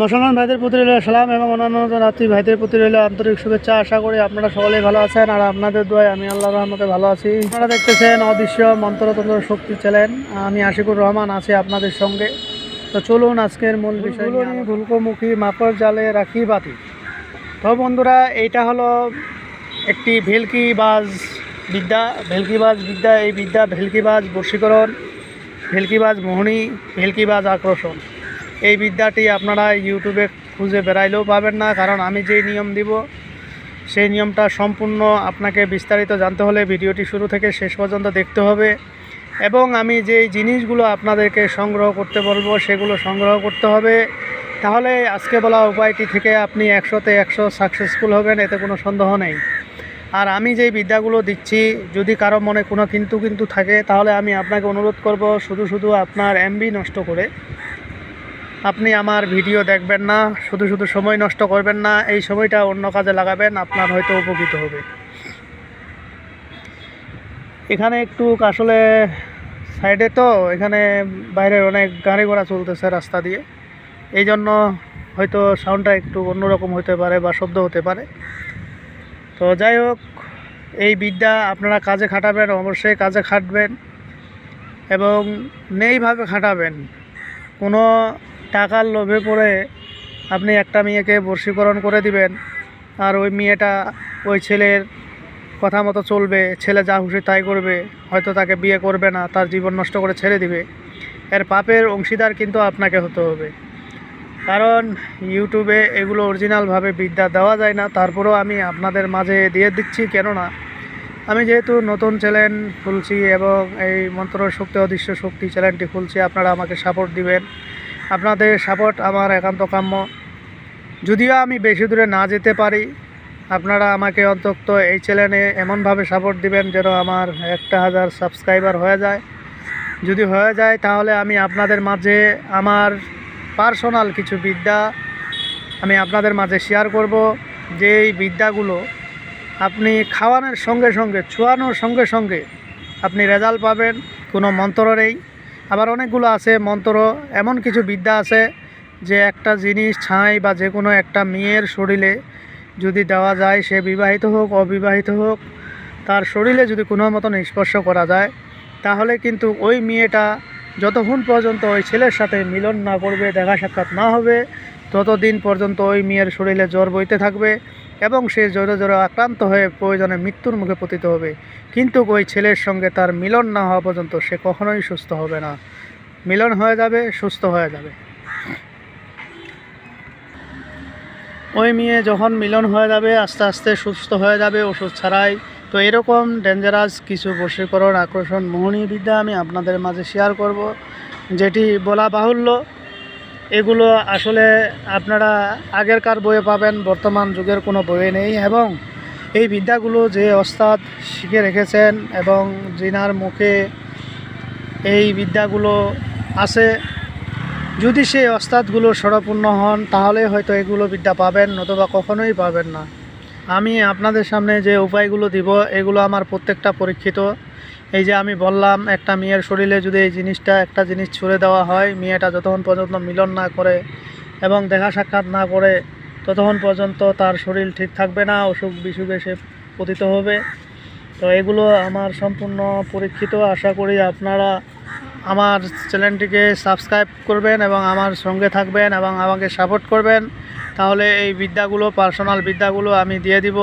মুসলমান ভাইদের প্রতি রইল সালাম এবং অন্যান্য রাত্রি ভাইদের প্রতি রইল আন্তরিক শুভেচ্ছা। আশা করি আপনারা সকলেই ভালো আছেন আর আপনাদের দোয়ায় আমি আল্লাহ রহমতে ভালো আছি। আপনারা দেখতেছেন অদৃশ্য মন্ত্রতন্ত্র শক্তি চ্যানেল। আমি আশিকুর রহমান আছি আপনাদের সঙ্গে। তো চলুন আজকের মূল বিষয় ভুলকোমুখী মাপর জালে রাখি বাতি। তো বন্ধুরা এইটা হলো একটি ভেলকিবাজ বিদ্যা। ভেলকিবাজ বিদ্যা এই বিদ্যা ভেলকিবাজ বশীকরণ ভেলকিবাজ মোহনী ভেলকিবাজ আকর্ষণ। এই বিদ্যাটি আপনারা ইউটিউবে খুঁজে বেড়াইলেও পাবেন না, কারণ আমি যেই নিয়ম দিব, সেই নিয়মটা সম্পূর্ণ আপনাকে বিস্তারিত জানতে হলে ভিডিওটি শুরু থেকে শেষ পর্যন্ত দেখতে হবে। এবং আমি যেই জিনিসগুলো আপনাদেরকে সংগ্রহ করতে বলব, সেগুলো সংগ্রহ করতে হবে। তাহলে আজকে বলা উপায়টি থেকে আপনি একশোতে একশো সাকসেসফুল হবেন, এতে কোনো সন্দেহ নেই। আর আমি যেই বিদ্যাগুলো দিচ্ছি, যদি কারও মনে কোনো কিন্তু কিন্তু থাকে, তাহলে আমি আপনাকে অনুরোধ করব শুধু শুধু আপনার এমবি নষ্ট করে। আপনি আমার ভিডিও দেখবেন না, শুধু শুধু সময় নষ্ট করবেন না, এই সময়টা অন্য কাজে লাগাবেন, আপনার হয়তো উপকৃত হবে। এখানে একটু আসলে সাইডে তো, এখানে বাইরের অনেক গাড়ি ঘোড়া চলতেছে রাস্তা দিয়ে। এই জন্য হয়তো সাউন্ডটা একটু অন্যরকম হতে পারে বা শব্দ হতে পারে। তো যাই হোক, এই বিদ্যা আপনারা কাজে খাটাবেন, অবশ্যই কাজে খাটবেন এবং নেইভাবে খাটাবেন। কোনো টাকার লোভে পড়ে আপনি একটা মেয়েকে বর্ষীকরণ করে দিবেন, আর ওই মেয়েটা ওই ছেলের কথা মতো চলবে, ছেলে যা খুশি তাই করবে, হয়তো তাকে বিয়ে করবে না, তার জীবন নষ্ট করে ছেড়ে দিবে। এর পাপের অংশীদার কিন্তু আপনাকে হতে হবে। কারণ ইউটিউবে এগুলো অরিজিনালভাবে বিদ্যা দেওয়া যায় না, তারপরেও আমি আপনাদের মাঝে দিয়ে দিচ্ছি, কেননা আমি যেহেতু নতুন চ্যানেল খুলছি এবং এই মন্ত্র শক্তি অদৃশ্য শক্তি চ্যানেলটি খুলছি, আপনারা আমাকে সাপোর্ট দিবেন। আপনাদের সাপোর্ট আমার একান্ত কাম্য। যদিও আমি বেশি দূরে না যেতে পারি, আপনারা আমাকে অন্তত এই চ্যানেলে এমনভাবে সাপোর্ট দিবেন যেন আমার একটা হাজার সাবস্ক্রাইবার হয়ে যায়। যদি হয়ে যায়, তাহলে আমি আপনাদের মাঝে আমার পার্সোনাল কিছু বিদ্যা আমি আপনাদের মাঝে শেয়ার করব। যে এই বিদ্যাগুলো আপনি খাওয়ানোর সঙ্গে সঙ্গে ছোঁয়ানোর সঙ্গে সঙ্গে আপনি রেজাল্ট পাবেন, কোনো মন্ত্র নেই। আবার অনেকগুলো আছে, মন্ত্র, এমন কিছু বিদ্যা আছে যে একটা জিনিস ছাই বা যে কোনো একটা মেয়ের শরীরে যদি দেওয়া যায়, সে বিবাহিত হোক, অবিবাহিত হোক, তার শরীরে যদি কোনো মতন স্পর্শ করা যায়, তাহলে কিন্তু ওই মেয়েটা যতক্ষণ পর্যন্ত ওই ছেলের সাথে মিলন না করবে, দেখা সাক্ষাৎ না হবে, ততদিন পর্যন্ত ওই মেয়ের শরীরে জ্বর বইতে থাকবে। এবং সে জোরে জোরে আক্রান্ত হয়ে প্রয়োজনে মৃত্যুর মুখে পতিত হবে। কিন্তু ওই ছেলের সঙ্গে তার মিলন না হওয়া পর্যন্ত সে কখনোই সুস্থ হবে না। মিলন হয়ে যাবে, সুস্থ হয়ে যাবে। ওই মেয়ে যখন মিলন হয়ে যাবে, আস্তে আস্তে সুস্থ হয়ে যাবে ওষুধ ছাড়াই। তো এরকম ডেঞ্জারাস কিছু বশীকরণ, আকর্ষণ মোহনী বিদ্যা আমি আপনাদের মাঝে শেয়ার করব, যেটি বলা বাহুল্য। এগুলো আসলে আপনারা আগেরকার বইয়ে পাবেন, বর্তমান যুগের কোনো বইয়ে নেই এবং এই বিদ্যাগুলো যে ওস্তাদ শিখে রেখেছেন এবং জিনার মুখে এই বিদ্যাগুলো আছে, যদি সেই ওস্তাদগুলো স্বরপূর্ণ হন, তাহলে হয়তো এগুলো বিদ্যা পাবেন, নতুবা কখনোই পাবেন না। আমি আপনাদের সামনে যে উপায়গুলো দিব, এগুলো আমার প্রত্যেকটা পরীক্ষিত। এই যে আমি বললাম, একটা মেয়ের শরীরে যদি এই জিনিসটা, একটা জিনিস ছুড়ে দেওয়া হয়, মেয়েটা যতক্ষণ পর্যন্ত মিলন না করে এবং দেখা সাক্ষাৎ না করে, ততক্ষণ পর্যন্ত তার শরীর ঠিক থাকবে না, অসুখ বিসুখে সে পতিত হবে। তো এগুলো আমার সম্পূর্ণ পরীক্ষিত। আশা করি আপনারা আমার চ্যানেলটিকে সাবস্ক্রাইব করবেন এবং আমার সঙ্গে থাকবেন এবং আমাকে সাপোর্ট করবেন। তাহলে এই বিদ্যাগুলো, পার্সোনাল বিদ্যাগুলো আমি দিয়ে দিব।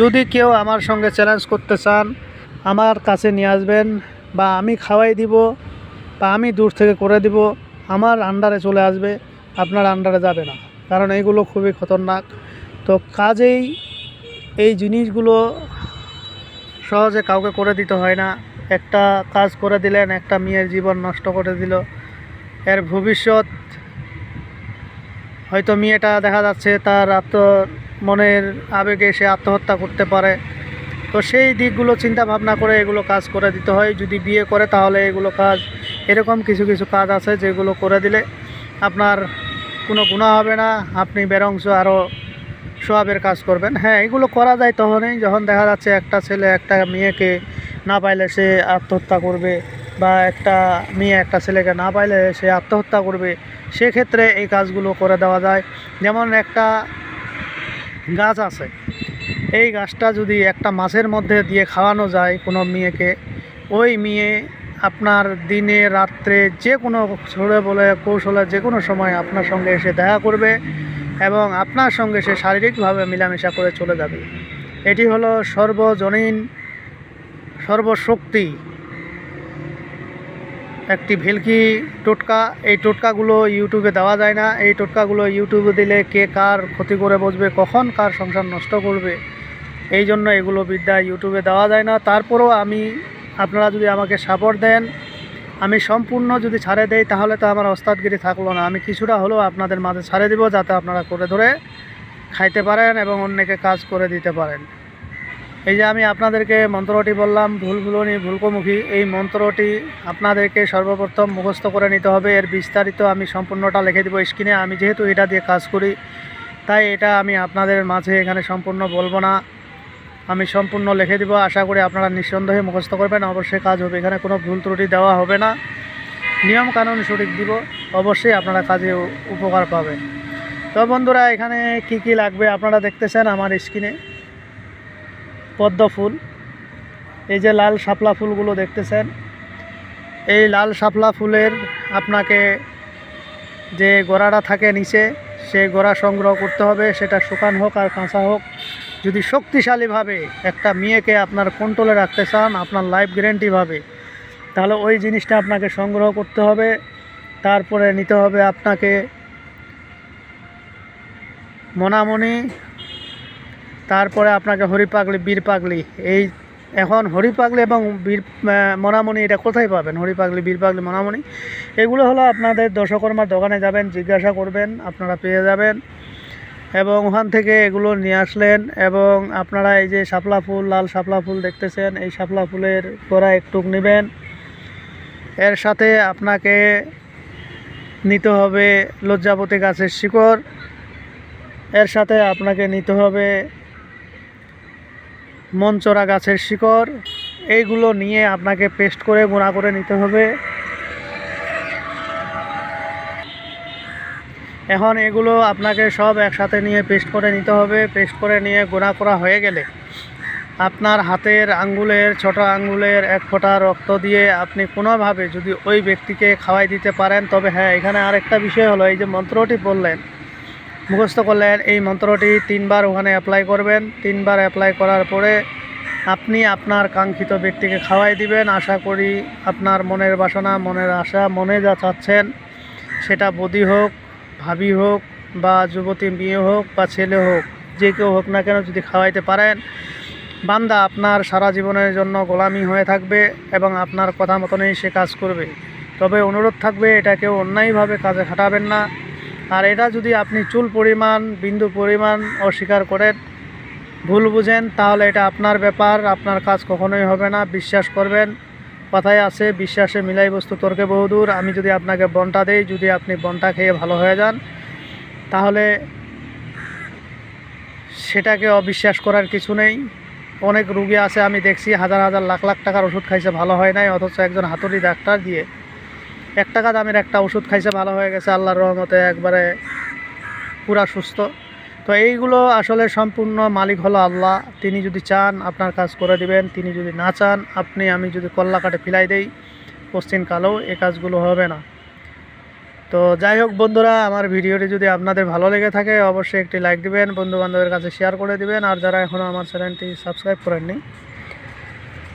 যদি কেউ আমার সঙ্গে চ্যালেঞ্জ করতে চান আমার কাছে নিয়ে আসবেন বা আমি খাওয়াই দিব বা আমি দূর থেকে করে দিব, আমার আন্ডারে চলে আসবে, আপনার আন্ডারে যাবে না। কারণ এইগুলো খুবই খতরনাক। তো কাজেই এই জিনিসগুলো সহজে কাউকে করে দিতে হয় না। একটা কাজ করে দিলেন, একটা মেয়ের জীবন নষ্ট করে দিল। এর ভবিষ্যৎ, হয়তো মেয়েটা দেখা যাচ্ছে তার আত্ম, মনের আবেগে সে আত্মহত্যা করতে পারে। তো সেই দিকগুলো চিন্তা ভাবনা করে এগুলো কাজ করে দিতে হয়। যদি বিয়ে করে তাহলে এগুলো কাজ, এরকম কিছু কিছু কাজ আছে যেগুলো করে দিলে আপনার কোনো গুণা হবে না। আপনি বেরংশ আরও সোয়াবের কাজ করবেন। হ্যাঁ এগুলো করা যায় তখনই যখন দেখা যাচ্ছে একটা ছেলে একটা মেয়েকে না পাইলে সে আত্মহত্যা করবে বা একটা মেয়ে একটা ছেলেকে না পাইলে সে আত্মহত্যা করবে। সেক্ষেত্রে এই কাজগুলো করে দেওয়া যায়। যেমন একটা গাছ আছে এই গাছটা যদি একটা মাছের মধ্যে দিয়ে খাওয়ানো যায় কোনো মেয়েকে, ওই মেয়ে আপনার দিনে, রাত্রে যে কোনো ছড়ে বলে, কৌশলে যে কোনো সময় আপনার সঙ্গে এসে দেখা করবে এবং আপনার সঙ্গে সে শারীরিকভাবে মেলামেশা করে চলে যাবে। এটি হলো সর্বজনীন সর্বশক্তি। একটি ভেলকি টোটকা, এই টোটকাগুলো ইউটিউবে দেওয়া যায় না। এই টোটকাগুলো ইউটিউবে দিলে কে কার ক্ষতি করে বসবে, কখন কার সংসার নষ্ট করবে এই জন্য এগুলো বিদ্যা ইউটিউবে দেওয়া যায় না। তারপরেও আমি, আপনারা যদি আমাকে সাপোর্ট দেন, আমি সম্পূর্ণ যদি ছাড়ে দেই, তাহলে তো আমার ওস্তাদগিরি থাকল না। আমি কিছুটা হলেও আপনাদের মাঝে ছাড়ে দিব, যাতে আপনারা করে ধরে খাইতে পারেন এবং অন্যকে কাজ করে দিতে পারেন। এই যে আমি আপনাদেরকে মন্ত্রটি বললাম, ভুল ভুলনি, ভুলকমুখী। এই মন্ত্রটি আপনাদেরকে সর্বপ্রথম মুখস্থ করে নিতে হবে। এর বিস্তারিত আমি সম্পূর্ণটা লিখে দেবো স্ক্রিনে। আমি যেহেতু এটা দিয়ে কাজ করি, তাই এটা আমি আপনাদের মাঝে এখানে সম্পূর্ণ বলব না। আমি সম্পূর্ণ লিখে দিব। আশা করি আপনারা নিঃসন্দেহে মুখস্থ করবেন। অবশ্যই কাজ হবে। এখানে কোনো ভুল ত্রুটি দেওয়া হবে না। নিয়ম কানুন সঠিক দিব। অবশ্যই আপনারা কাজে উপকার পাবেন। তো বন্ধুরা, এখানে কি কি লাগবে আপনারা দেখতেছেন আমার স্ক্রিনে? পদ্ম ফুল। এই যে লাল শাপলা ফুলগুলো দেখতেছেন। এই লাল শাপলা ফুলের আপনাকে যে গোড়াটা থাকে নিচে সেই গোড়া সংগ্রহ করতে হবে। সেটা শুকান হোক আর কাঁচা হোক। যদি শক্তিশালীভাবে একটা মেয়েকে আপনার কন্ট্রোলে রাখতে চান আপনার লাইফ গ্যারেন্টিভাবে তাহলে ওই জিনিসটা আপনাকে সংগ্রহ করতে হবে। তারপরে নিতে হবে আপনাকে মনামণি তারপরে আপনাকে হরি পাগলি বীর পাগলি এই এখন হরি পাগলি এবং বীর আহ, মনামণি এটা কোথায় পাবেন? হরি পাগলি বীর পাগলি মনামণি এগুলো হলো আপনাদের দশকর্মার দোকানে যাবেন জিজ্ঞাসা করবেন আপনারা পেয়ে যাবেন। এবং ওখান থেকে এগুলো নিয়ে আসলেন এবং আপনারা এই যে শাপলা ফুল, লাল শাপলা ফুল দেখতেছেন, এই শাপলা ফুলের গোড়া একটু নেবেন। এর সাথে আপনাকে নিতে হবে লজ্জাপতি গাছের শিকড়। এর সাথে আপনাকে নিতে হবে মনচরা গাছের শিকড়। এইগুলো নিয়ে আপনাকে পেস্ট করে গুঁড়া করে নিতে হবে। এখন এগুলো আপনাকে সব একসাথে নিয়ে পেস্ট করে নিতে হবে, পেস্ট করে নিয়ে গুঁড়া করা হয়ে গেলে আপনার হাতের আঙ্গুলের, ছোট আঙ্গুলের এক ফোঁটা রক্ত দিয়ে আপনি কোনোভাবে যদি ওই ব্যক্তিকে খাওয়াই দিতে পারেন, তবে হ্যাঁ এখানে আরেকটা বিষয় হলো, এই যে মন্ত্রটি বললেন, মুখস্থ করলেন, এই মন্ত্রটি তিনবার ওখানে অ্যাপ্লাই করবেন। তিনবার অ্যাপ্লাই করার পরে আপনি আপনার কাঙ্ক্ষিত ব্যক্তিকে খাওয়াই দিবেন। আশা করি আপনার মনের বাসনা, মনের আশা, মনে যা চাচ্ছেন, সেটা বদি হোক ভাবি হোক বা যুবতী মেয়ে হোক বা ছেলে হোক, যে কেউ হোক না কেন যদি খাওয়াইতে পারেন, বান্দা আপনার সারা জীবনের জন্য গোলামি হয়ে থাকবে এবং আপনার কথা মতনই সে কাজ করবে। তবে অনুরোধ থাকবে, এটা কেউ অন্যায়ভাবে কাজে খাটাবেন না। আর এটা যদি আপনি চুল পরিমাণ, বিন্দু পরিমাণ অস্বীকার করেন, ভুল বুঝেন, তাহলে এটা আপনার ব্যাপার, আপনার কাজ কখনোই হবে না। বিশ্বাস করবেন কথায় আছে, বিশ্বাসে মিলাই বস্তু তর্কে বহুদূর আমি যদি আপনাকে বনটা দেই, যদি আপনি বনটা খেয়ে ভালো হয়ে যান, তাহলে সেটাকে অবিশ্বাস করার কিছু নেই। অনেক রুগী আছে, আমি দেখছি হাজার হাজার লাখ লাখ টাকার ওষুধ খাইছে, ভালো হয় নাই, অথচ একজন হাতুড়ি ডাক্তার দিয়ে এক টাকা দামের একটা ওষুধ খাইছে, ভালো হয়ে গেছে, আল্লাহর রহমতে একবারে পুরা সুস্থ। তো এইগুলো আসলে সম্পূর্ণ মালিক হলো আল্লাহ। তিনি যদি চান, আপনার কাজ করে দিবেন। তিনি যদি না চান, আপনি, আমি যদি কল্লা কাটে ফিলাই দেই, পশ্চিম এ কাজগুলো হবে না। তো যাই হোক বন্ধুরা, আমার ভিডিওটি যদি আপনাদের ভালো লেগে থাকে, অবশ্যই একটি লাইক দিবেন, বন্ধুবান্ধবের কাছে শেয়ার করে দিবেন। আর যারা এখনও আমার চ্যানেলটি সাবস্ক্রাইব করেননি